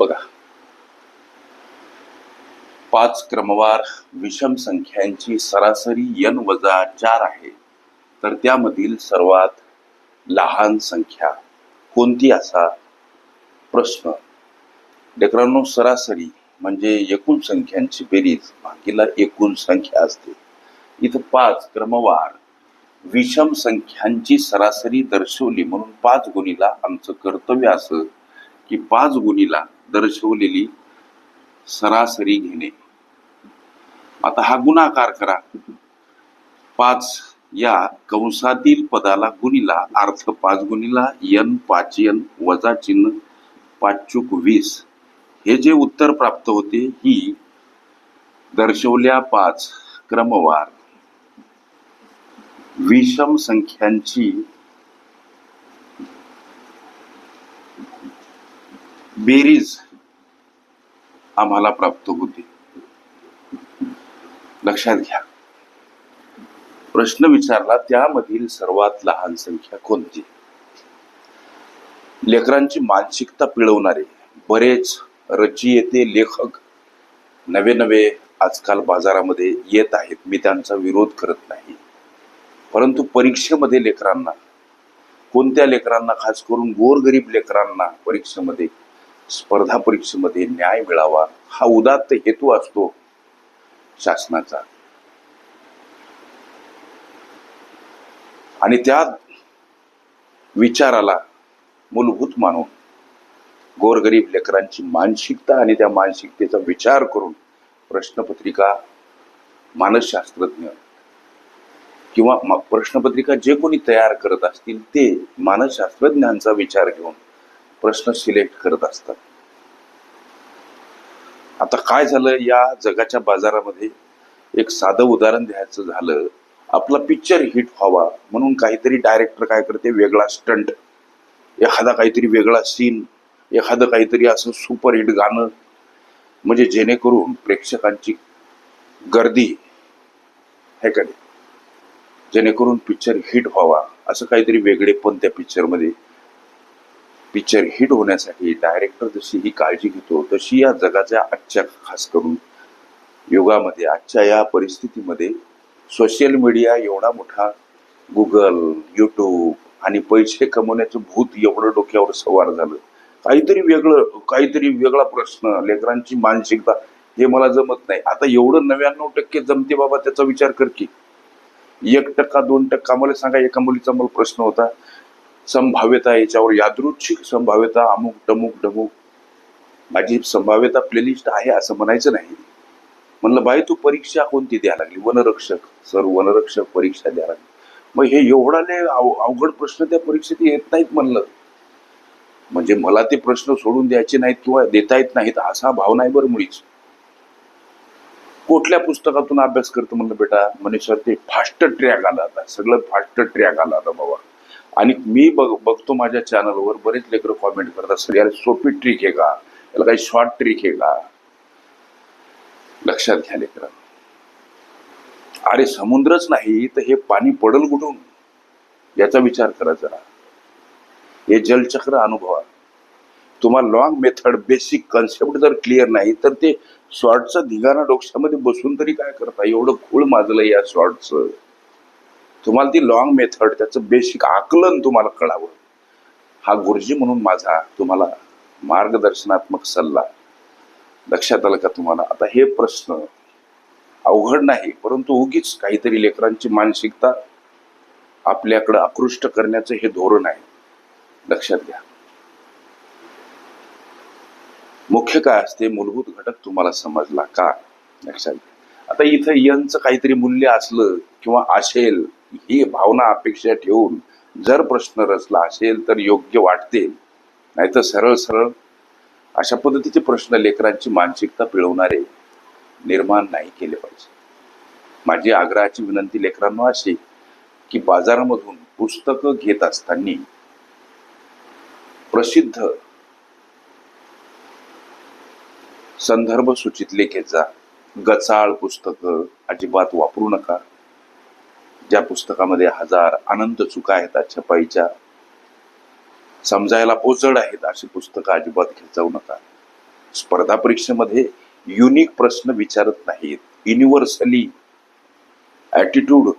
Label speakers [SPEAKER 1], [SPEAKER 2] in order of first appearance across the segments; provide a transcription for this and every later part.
[SPEAKER 1] बघा. पाच क्रमवार विषम संख्यांची सरासरी यन वजा चार आहे. तर त्यामधील सर्वात लहान संख्या कोणती असा प्रश्न. लेकरांनो सरासरी म्हणजे एकूण संख्यांची बेरीज भागीला एकूण संख्या असते. इथं पाच क्रमवार विषम संख्यांची सरासरी दर्शवली म्हणून पाच गुणीला आमचं कर्तव्य असं की पाच गुणीला दर्शवलेली सरासरी घेणे. आता हा गुणाकार करा. पाच या कंसातील पदाला गुणीला अर्थ पाच गुणीला यन पाच यन वजा चिन्ह पाचचूक वीस. हे जे उत्तर प्राप्त होते ही दर्शवल्या पाच क्रमवार. विषम संख्यांची बेरीज आम्हाला प्राप्त होते. लक्षात घ्या. प्रश्न विचारला त्यामधील सर्वात लहान संख्या कोणती? लेकरांची मानसिकता पिळवणारे बरेच रचयिते लेखक नवे नवे आजकाल बाजारामध्ये येत आहेत. मी त्यांचा विरोध करत नाही. परंतु परीक्षेमध्ये लेकरांना कोणत्या लेकरांना खास करून गोरगरीब लेकरांना परीक्षेमध्ये स्पर्धा परीक्षेमध्ये न्याय मिळावा हा उदात्त हेतू असतो शासनाचा. आणि त्या विचाराला मूलभूत मानून गोरगरीब लेकरांची मानसिकता आणि त्या मानसिकतेचा विचार करून प्रश्नपत्रिका मानसशास्त्रज्ञ किंवा प्रश्नपत्रिका जे कोणी तयार करत असतील ते मानसशास्त्रज्ञांचा विचार घेऊन प्रश्न सिलेक्ट करत असतात. आता काय झालं? या जगाच्या बाजारामध्ये एक साधं उदाहरण द्यायचं झालं. आपला पिक्चर हिट व्हावा म्हणून काहीतरी डायरेक्टर काय करते? वेगळा स्टंट एखादा काहीतरी वेगळा सीन एखादं काहीतरी असं सुपर हिट गाणं. म्हणजे जेणेकरून प्रेक्षकांची गर्दी आहे का नाही? जेणेकरून पिक्चर हिट व्हावा. असं काहीतरी वेगळे पण त्या पिक्चरमध्ये पिक्चर हिट होण्यासाठी डायरेक्टर जशी ही काळजी घेतो तशी या जगाच्या आजच्या खास करून युगामध्ये आजच्या या परिस्थितीमध्ये सोशल मीडिया एवढा मोठा गुगल यूट्यूब आणि पैसे कमवण्याचं भूत एवढं डोक्यावर सवार झालं. काहीतरी वेगळं काहीतरी वेगळा प्रश्न लेकरांची मानसिकता हे मला जमत नाही. आता एवढं नव्याण्णव टक्के जमते बाबा त्याचा विचार कर की. एक टक्का दोन टक्का मला सांगा एका मुलीचा मला प्रश्न होता. संभाव्यता याच्यावर यादृच्छिक संभाव्यता अमुक टमुक डमुक. माझी संभाव्यता प्लेलिस्ट आहे असं म्हणायचं नाही. म्हणलं बाई तू परीक्षा कोणती द्यायला लागली? वनरक्षक. सर वनरक्षक परीक्षा द्यायला लागली. मग हे एवढाले अव अवघड प्रश्न त्या परीक्षेत येत नाहीत म्हणलं. म्हणजे मला ते प्रश्न सोडून द्यायचे नाहीत किंवा देता येत नाहीत असा भाव नाही बरं मुळीच. कुठल्या पुस्तकातून अभ्यास करतो? म्हणलं बेटा. म्हणे सर ते फास्ट ट्रॅक आला आता. सगळं फास्ट ट्रॅक आला आता बाबा. आणि मी बघ बघतो माझ्या चॅनलवर बरेच लेकर कॉमेंट करतात सर याला सोपी ट्रिक आहे का? याला काही शॉर्ट ट्रिक आहे का? लक्षात घ्या लेकरा. अरे समुद्रच नाही तर हे पाणी पडल कुठून? याचा विचार करा जरा. हे जलचक्र अनुभवा. तुम्हाला लॉंग मेथड बेसिक कन्सेप्ट जर क्लिअर नाही तर ते शॉर्टचा धिगाणा डोक्यामध्ये बसून तरी काय करता? एवढं खूळ माजलं या शॉर्टचं तुम्हाला ती लॉंग मेथड त्याचं बेसिक आकलन तुम्हाला कळावं. हा गुरुजी म्हणून माझा तुम्हाला मार्गदर्शनात्मक सल्ला. लक्षात आलं का तुम्हाला? आता हे प्रश्न अवघड नाही परंतु उगीच काहीतरी लेकरांची मानसिकता आपल्याकडं आकृष्ट करण्याचं हे धोरण आहे. लक्षात घ्या. मुख्य काय असते? मूलभूत घटक तुम्हाला समजला का? लक्षात घ्या. आता इथं यंचं काहीतरी मूल्य असलं किंवा असेल ही भावना अपेक्षा ठेवून जर प्रश्न रचला असेल तर योग्य वाटते. नाहीतर सरळ सरळ अशा पद्धतीचे प्रश्न लेकरांची मानसिकता पिळवणारे निर्माण नाही केले पाहिजे. माझी आग्रहाची विनंती लेकरांना अशी की बाजारामधून पुस्तकं घेत असताना प्रसिद्ध संदर्भ सूचितले घेत जा गचाळ पुस्तकं अजिबात वापरू नका. ज्या पुस्तकामध्ये हजार अनंत चुका आहेत छपाईच्या समजायला पोचड आहेत अशी पुस्तकं अजिबात घेत जाऊ नका. स्पर्धा परीक्षेमध्ये युनिक प्रश्न विचारत नाहीत. युनिव्हर्सली ॲटिट्यूड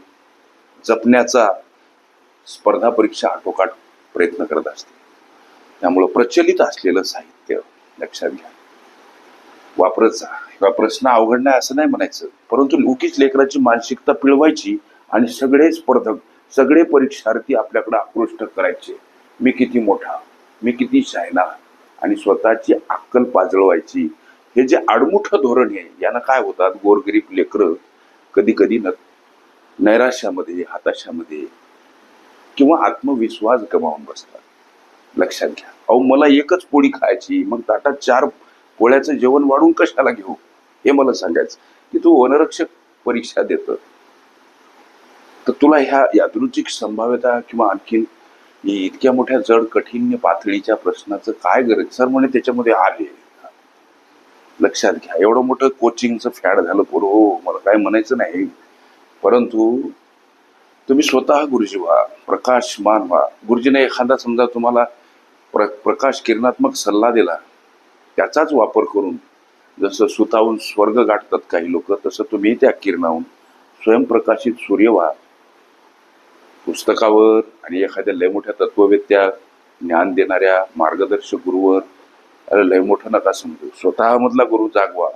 [SPEAKER 1] जपण्याचा स्पर्धा परीक्षा आटोकाट प्रयत्न करत असते. त्यामुळं प्रचलित असलेलं साहित्य लक्षात घ्या. वापरत जा. किंवा प्रश्न अवघड नाही असं नाही म्हणायचं. परंतु उगीच लेकराची मानसिकता पिळवायची आणि सगळे स्पर्धक सगळे परीक्षार्थी आपल्याकडे आकृष्ट करायचे. मी किती मोठा मी किती शायना आणि स्वतःची अक्कल पाजळवायची. हे जे आडमुठं धोरण आहे यानं काय होतात गोरगरीब लेकरं कधी कधी न नैराश्यामध्ये हताशामध्ये किंवा आत्मविश्वास गमावून बसतात. लक्षात घ्या. अहो मला एकच पोळी खायची मग ताटात चार पोळ्याचं जेवण वाढून कशाला घेऊ? हे मला सांगायचं. की तू वनरक्षक परीक्षा देतं तर तुला ह्या यादृच्छिक संभाव्यता किंवा आणखीन इतक्या मोठ्या जड कठीण पातळीच्या प्रश्नाचं काय गरज? सर म्हणे त्याच्यामध्ये आले लक्षात घ्या. एवढं मोठं कोचिंगचं फॅड झालं पोर हो. मला काय म्हणायचं नाही. परंतु तुम्ही स्वतः गुरुजी व्हा प्रकाशमान व्हा. गुरुजीने एखादा समजा तुम्हाला प्र प्रकाश किरणात्मक सल्ला दिला त्याचाच वापर करून जसं सुताहून स्वर्ग गाठतात काही लोक तसं तुम्ही त्या किरणाहून स्वयंप्रकाशित सूर्य व्हा. पुस्तकावर आणि एखाद्या लय मोठ्या तत्ववेत्या ज्ञान देणाऱ्या मार्गदर्शक गुरुवर अरे लय मोठं नका समजू. स्वतःमधला गुरु जागवा.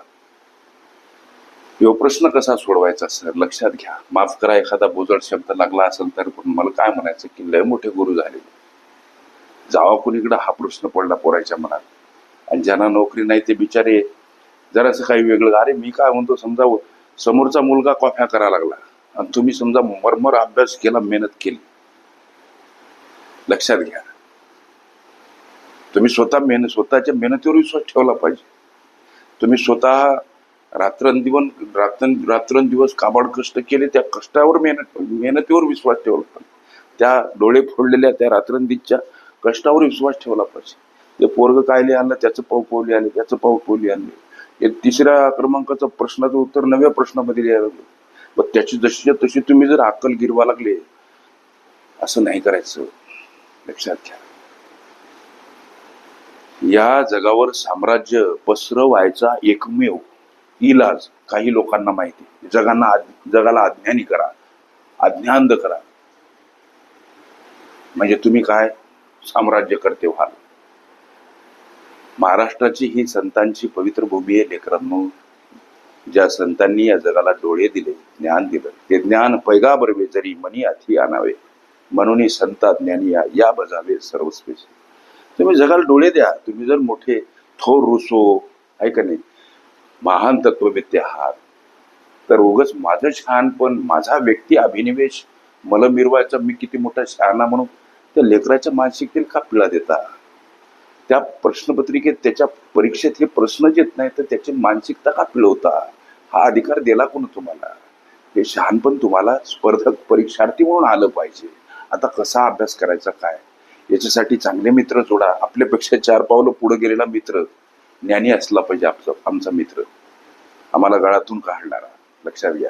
[SPEAKER 1] ह्यो प्रश्न कसा सोडवायचा सर? लक्षात घ्या. माफ करा एखादा बोजड शब्द लागला असेल तर पण मला काय म्हणायचं की लय मोठे गुरु झाले. जावा कुणीकडे हा प्रश्न पडला पोराच्या मनात. आणि ज्यांना नोकरी नाही ते बिचारे जरासं काही वेगळं. अरे मी काय म्हणतो समजा समोरचा मुलगा कॉफ्या करा लागला. आणि तुम्ही समजा मरमर अभ्यास केला मेहनत केली. लक्षात घ्या. तुम्ही स्वतः मेहनत स्वतःच्या मेहनतीवर विश्वास ठेवला पाहिजे. तुम्ही स्वतः रात्रंदिवन रात्र रात्रंदिवस काबाड कष्ट केले त्या कष्टावर मेहनत मेहनतीवर विश्वास ठेवला पाहिजे. त्या डोळे फोडलेल्या त्या रात्रंदीच्या कष्टावर विश्वास ठेवला पाहिजे. ते पोरग कायले आणलं त्याचं पाऊ पोली आले त्याचं पाऊ पोली आणले तिसऱ्या क्रमांकाचा प्रश्नाचं उत्तर नव्या प्रश्नामध्ये लिहायला लागलं. मग त्याची जशी तशी तुम्ही जर अक्कल गिरवा लागले असं नाही करायचं. लक्षात घ्या. या जगावर साम्राज्य पसरवायचा एकमेव इलाज काही लोकांना माहिती जगांना जगाला अज्ञानी करा अज्ञांध करा. म्हणजे तुम्ही काय? साम्राज्य करते व्हाल. महाराष्ट्राची ही संतांची पवित्र भूमी आहे लेकरांनो. ज्या संतांनी या जगाला डोळे दिले ज्ञान दिलं ते ज्ञान पैगाबरवे जरी मनी अथी आणावे. म्हणून संता ज्ञानी या, या बजावे सर्वस्पेश तुम्ही जगाला डोळे द्या. तुम्ही जर मोठे थोर रुसो आहे का नाही? महान तत्ववेत्ते आहात. तर उगच माझं छान पण माझा व्यक्ती अभिनिवेश मला मिरवायचा मी किती मोठा शहाणा म्हणून त्या लेकराच्या मानसिकतेला का पिळा देता? त्या प्रश्नपत्रिकेत त्याच्या परीक्षेत हे प्रश्न येत नाही तर त्याची मानसिकता का पिळवता हा अधिकार दिला कोण तुम्हाला? हे शहाणपण तुम्हाला स्पर्धक परीक्षार्थी म्हणून आलं पाहिजे. आता कसा अभ्यास करायचा काय? याच्यासाठी चांगले मित्र जोडा. आपल्यापेक्षा चार पावलं पुढे गेलेला मित्र. ज्ञानी असला पाहिजे आमचा आमचा मित्र. आम्हाला गळातून काढणारा. लक्षात घ्या.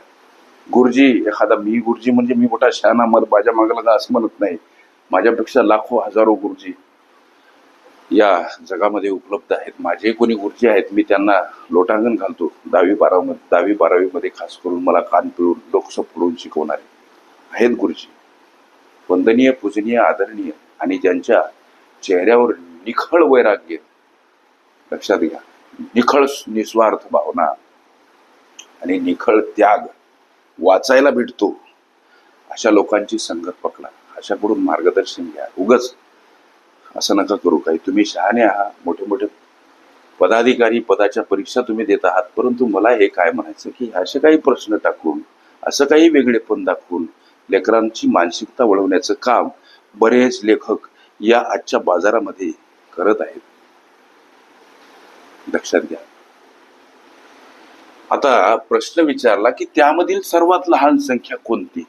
[SPEAKER 1] गुरुजी एखादा मी गुरुजी म्हणजे मी मोठा शहाणा मला माझ्या मागला असं म्हणत नाही. माझ्यापेक्षा लाखो हजारो गुरुजी या जगामध्ये उपलब्ध आहेत. माझे कोणी गुरुजी आहेत मी त्यांना लोटांगण घालतो. दहावी बारावीमध्ये दहावी बारावीमध्ये खास करून मला कान पिळून शिकवणारे आहेत गुरुजी. वंदनीय पूजनीय आदरणीय आणि ज्यांच्या चेहऱ्यावर निखळ वैराग्य लक्षात घ्या निखळ निस्वार्थ भावना आणि निखळ त्याग वाचायला भेटतो. अशा लोकांची संगत पकडा. अशाकडून मार्गदर्शन घ्या. उगच असं नका करू. काही तुम्ही शहाणे आहात. मोठे मोठे पदाधिकारी पदाच्या परीक्षा तुम्ही देत आहात. परंतु मला हे काय म्हणायचं की असे काही प्रश्न टाकून असं काही वेगळेपण दाखवून लेकरांची मानसिकता वळवण्याचं काम बरेच लेखक या आजच्या बाजारामध्ये करत आहेत. लक्षात घ्या. आता प्रश्न विचारला की त्यामधील सर्वात लहान संख्या कोणती?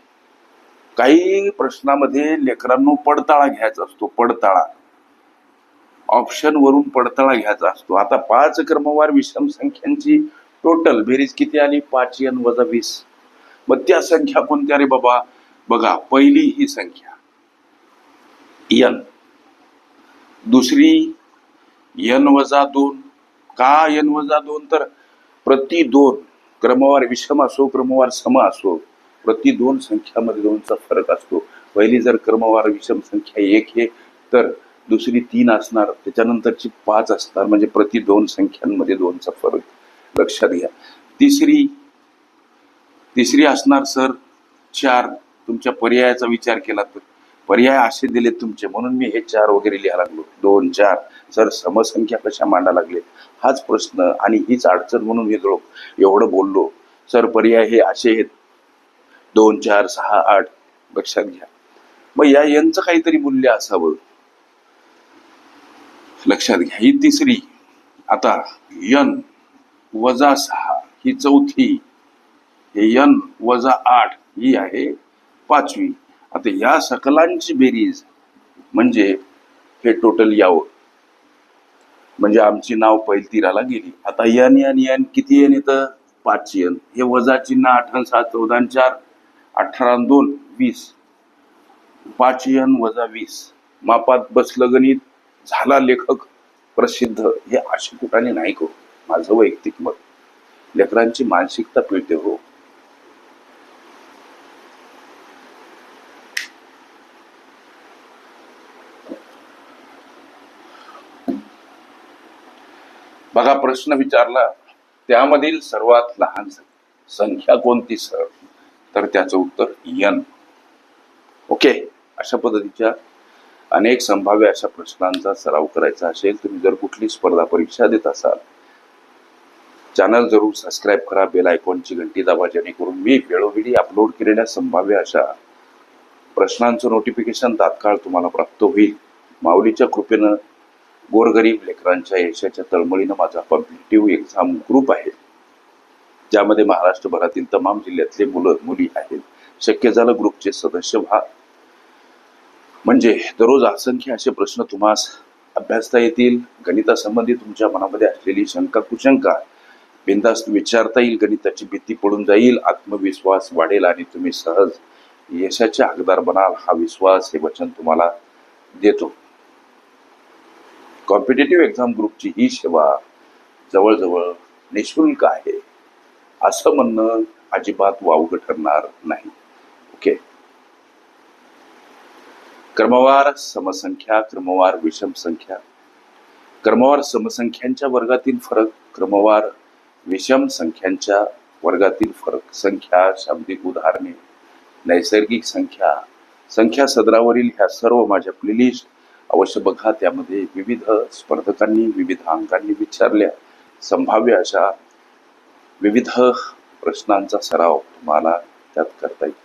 [SPEAKER 1] काही प्रश्नामध्ये लेकरांनो पडताळा घ्यायचा असतो. पडताळा. ऑप्शन वरून पडताळा घ्यायचा असतो. आता पाच क्रमवार विषम संख्यांची टोटल बेरीज किती आली? पाच एन वजा वीस. मग त्या संख्या कोणत्या रे बाबा? बघा पहिली ही संख्या. यन दुसरी यन वजा दोन. का एन वजा दोन? तर प्रति दोन क्रमवार विषम असो क्रमवार सम असो प्रति दोन संख्यामध्ये दोनचा फरक असतो. पहिली जर क्रमवार विषम संख्या एक आहे तर दुसरी तीन असणार त्याच्यानंतरची पाच असणार म्हणजे प्रति दोन संख्यांमध्ये दोनचा फरक लक्षात घ्या. तिसरी तिसरी असणार सर चार. तुमच्या पर्यायाचा विचार केला तर. पर्याय असे दिले तुमचे म्हणून मी हे चार वगैरे लिहायला लागलो. दोन चार. सर समसंख्या कशा मांडा लागले? हाच प्रश्न आणि हीच अडचण म्हणून मी थोडं एवढं बोललो. सर पर्याय हे असे आहेत. दोन चार सहा आठ. लक्षात घ्या. मग या यांचं काहीतरी मूल्य असावं. लक्षात घ्या. ही तिसरी आता यन वजा सहा ही चौथी हे यन वजा आठ ही आहे पाचवी. आता या सकलांची बेरीज म्हणजे हे टोटल यावं. म्हणजे आमची नाव पैलतीराला गेली. आता यन यन यन किती येन येतं? पाच यन. हे वजा चिन्ह आठ सात चौदा चार अठरा दोन वीस. पाच यन वजा वीस. मापात बसलं गणित. झाला लेखक प्रसिद्ध हे अशा कुठाने नाही हो, करू माझं वैयक्तिक मत. लेकरांची मानसिकता पिळते हो. बघा प्रश्न विचारला त्यामधील सर्वात लहान संख्या कोणती सर? तर त्याचं उत्तर यन ओके अशा पद्धतीच्या अनेक संभाव्य अशा प्रश्नांचा सराव करायचा असेल तुम्ही जर कुठली स्पर्धा परीक्षा देत असाल चॅनल जरूर सबस्क्राईब करा बेल आयकॉनची घंटी दाबा जेणेकरून मी वेळोवेळी अपलोड केलेल्या संभाव्य अशा प्रश्नांचं नोटिफिकेशन तात्काळ तुम्हाला प्राप्त होईल. माऊलीच्या कृपेनं गोरगरीब लेकरांच्या यशाच्या तळमळीनं माझा कॉम्पिटेटिव्ह एक्झाम ग्रुप आहे. ज्यामध्ये महाराष्ट्रभरातील तमाम जिल्ह्यातले मुलं मुली आहेत. शक्य झालं ग्रुपचे सदस्य व्हा. म्हणजे दररोज असंख्य असे प्रश्न तुम्हास अभ्यासता येतील गणितासंबंधी तुमच्या मनामध्ये असलेली शंका कुशंका. बिंदास्त विचारता येईल गणिताची भीती पडून जाईल आत्मविश्वास वाढेल आणि तुम्ही सहज यशाचे हकदार बनाल. हा विश्वास हे वचन तुम्हाला देतो. कॉम्पिटेटिव्ह एक्झाम ग्रुपची ही सेवा जवळजवळ निशुल्क आहे. असं म्हणणं अजिबात वावगं ठरणार नाही. ओके क्रमवार समसंख्या क्रमवार विषम संख्या. क्रमवार समसंख्यांच्या वर्गातील फरक क्रमवार विषम संख्यांच्या वर्गातील फरक. संख्या शाब्दिक उदाहरणे नैसर्गिक संख्या. संख्या सदरावरील ह्या सर्व माझ्या प्लेलिस्ट अवश्य बघा. त्यामध्ये विविध स्पर्धकांनी विविध अंकांनी विचारल्या. संभाव्य अशा विविध प्रश्नांचा सराव तुम्हाला त्यात करता येईल.